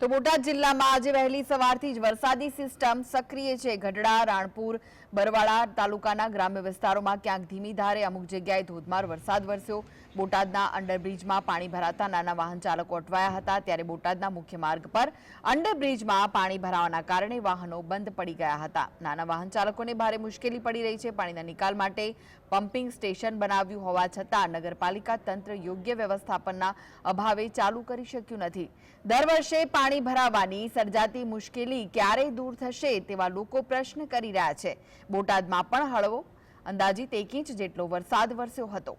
તો બોટાદ જિલ્લામાં આજે વહેલી સવારથી જ વરસાદી સિસ્ટમ સક્રિય છે. ગઢડા, રાણપુર, બરવાળા તાલુકાના ગ્રામ્ય વિસ્તારોમાં ક્યાંક ધીમી ધારે અમુક જગ્યાએ ધોધમાર વરસાદ વરસ્યો. બોટાદના અંડરબ્રિજમાં પાણી ભરાતા નાના વાહન ચાલકો અટવાયા હતા. ત્યારે બોટાદના મુખ્ય માર્ગ પર અંડરબ્રિજમાં પાણી ભરાવાના કારણે વાહનો બંધ પડી ગયા હતા. નાના વાહન ચાલકોને ભારે મુશ્કેલી પડી રહી છે. પાણીના નિકાલ માટે પમ્પિંગ સ્ટેશન બનાવ્યું હોવા છતાં નગરપાલિકા તંત્ર યોગ્ય વ્યવસ્થાપનના અભાવે ચાલુ કરી શક્યું નથી. દર વર્ષે પાણી ભરાવાની સર્જાતી મુશ્કેલી ક્યારે દૂર થશે તેવા લોકો પ્રશ્ન કરી રહ્યા છે. બોટાદમાં પણ હળવો અંદાજિત એક ઇંચ જેટલો વરસાદ વરસ્યો હતો.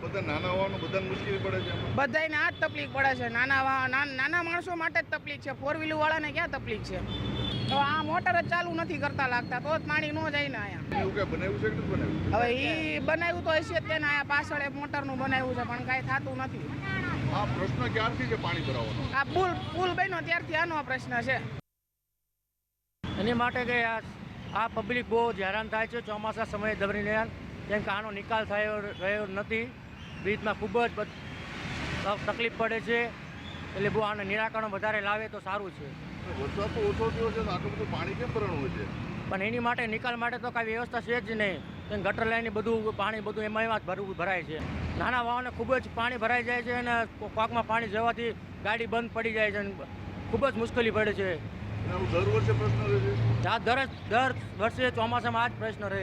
બધાને મુશ્કેલી પડે છે એમાં. બધાયને આ જ તકલીફ પડે છે. નાના નાન- નાના માણસો માટે જ તકલીફ છે. ફોર વ્હીલર વાળાને ક્યાં તકલીફ છે? તો આ મોટર જ ચાલુ નથી કરતા લાગતા તો જ પાણી ન જાય ને અહીંયા. એવું કઈ બનાવ્યું છે કે બનાવ્યું? હવે એ બનાવ્યું તો હશે જ તેને અહીંયા પાછળ એ મોટરનું બનાવ્યું છે પણ કાંઈ થતું નથી. આ પ્રશ્ન ક્યારથી છે પાણી ભરાવાનો? આ પુલ પુલ બન્યો ત્યારથી આનો આ પ્રશ્ન છે. એની માટે કે આ આ પબ્લિક બહુ જ હેરાન થાય છે ચોમાસા સમયે દરમિયાન કેમ કે આનો નિકાલ થયો રહ્યો નથી. બ્રિજમાં ખૂબ જ તકલીફ પડે છે. એટલે બહુ આનું નિરાકરણ વધારે લાવે તો સારું છે. વરસાદ તો ઓછો થયો છે આટલું બધું પાણી કેમ ભરાણું હોય છે? પણ એની માટે નિકાલ માટે તો કાંઈ વ્યવસ્થા છે જ નહીં. ગટર લાઈન બધું પાણી બધું એમાં એમાં જ ભરવું ભરાય છે. નાના વાહને ખૂબ જ પાણી ભરાઈ જાય છે અને પાકમાં પાણી જવાથી ગાડી બંધ પડી જાય છે અને ખૂબ જ મુશ્કેલી પડે છે. દર વર્ષે પ્રશ્ન રહે છે? દર દર વર્ષે ચોમાસામાં આ જ પ્રશ્ન રહે